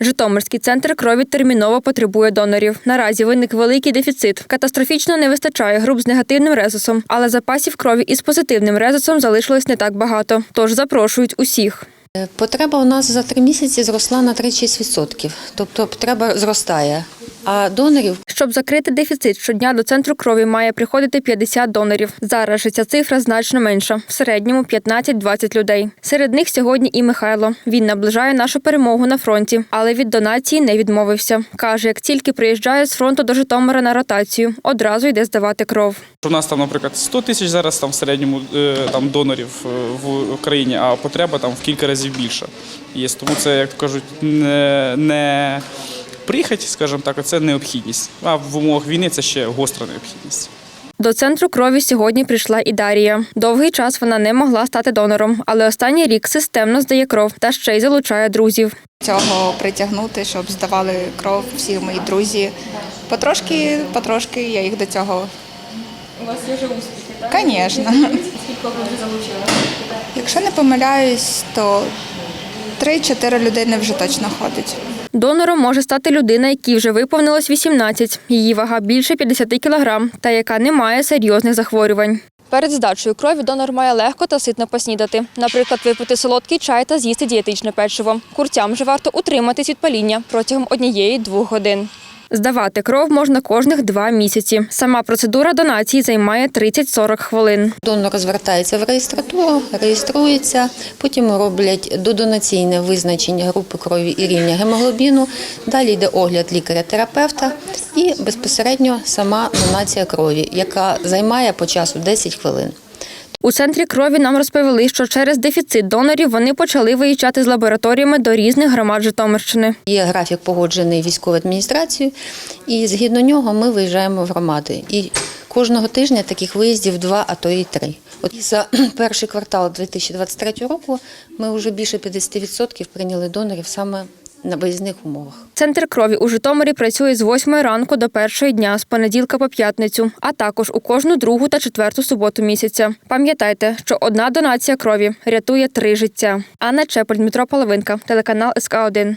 Житомирський центр крові терміново потребує донорів. Наразі виник великий дефіцит. Катастрофічно не вистачає груп з негативним резусом, але запасів крові із позитивним резусом залишилось не так багато. Тож запрошують усіх. Е, Потреба у нас за три місяці зросла на 36%. Тобто потреба зростає. А донорів Щоб закрити дефіцит, щодня до центру крові має приходити 50 донорів. Зараз же ця цифра значно менша, в середньому 15-20 людей. Серед них сьогодні і Михайло. Він наближає нашу перемогу на фронті, але від донації не відмовився. Каже, як тільки приїжджає з фронту до Житомира на ротацію, одразу йде здавати кров. У нас там, наприклад, 100 тисяч зараз там в середньому е, там донорів е, в Україні, а потреба там в кілька разів більша є. Тому це, як кажуть, не, не прихоть, скажімо так, це необхідність. А в умовах війни це ще гостра необхідність. До центру крові сьогодні прийшла і Дарія. Довгий час вона не могла стати донором, але останній рік системно здає кров та ще й залучає друзів. цього притягнути, щоб здавали кров всі мої друзі. Потрошки, потрошки я їх до цього. У вас є вже успіхи, так? Звісно. Скільки ви залучили? Якщо не помиляюсь, то 3-4 людини вже точно ходить. Донором може стати людина, якій вже виповнилось 18. Її вага більше 50 кілограм та яка не має серйозних захворювань. Перед здачею крові донор має легко та ситно поснідати. Наприклад, випити солодкий чай та з'їсти дієтичне печиво. Курцям же варто утриматись від паління протягом однієї-двох годин. Здавати кров можна кожних два місяці. Сама процедура донації займає 30-40 хвилин. донор звертається в реєстратуру, реєструється, потім роблять додонаційне визначення групи крові і рівня гемоглобіну. Далі йде огляд лікаря-терапевта і безпосередньо сама донація крові, яка займає по часу 10 хвилин. У центрі крові нам розповіли, що через дефіцит донорів вони почали виїжджати з лабораторіями до різних громад Житомирщини. Є графік погоджений військовою адміністрацією, і згідно нього ми виїжджаємо в громади. І кожного тижня таких виїздів два, а то і три. От за перший квартал 2023 року ми вже більше 50% прийняли донорів саме на виїзних умовах. Центр крові у Житомирі працює з 8 ранку до першої дня, з понеділка по п'ятницю, а також у кожну другу та четверту суботу місяця. Пам'ятайте, що одна донація крові рятує три життя. Анна Чепель, Дмитро Половинка, телеканал СК 1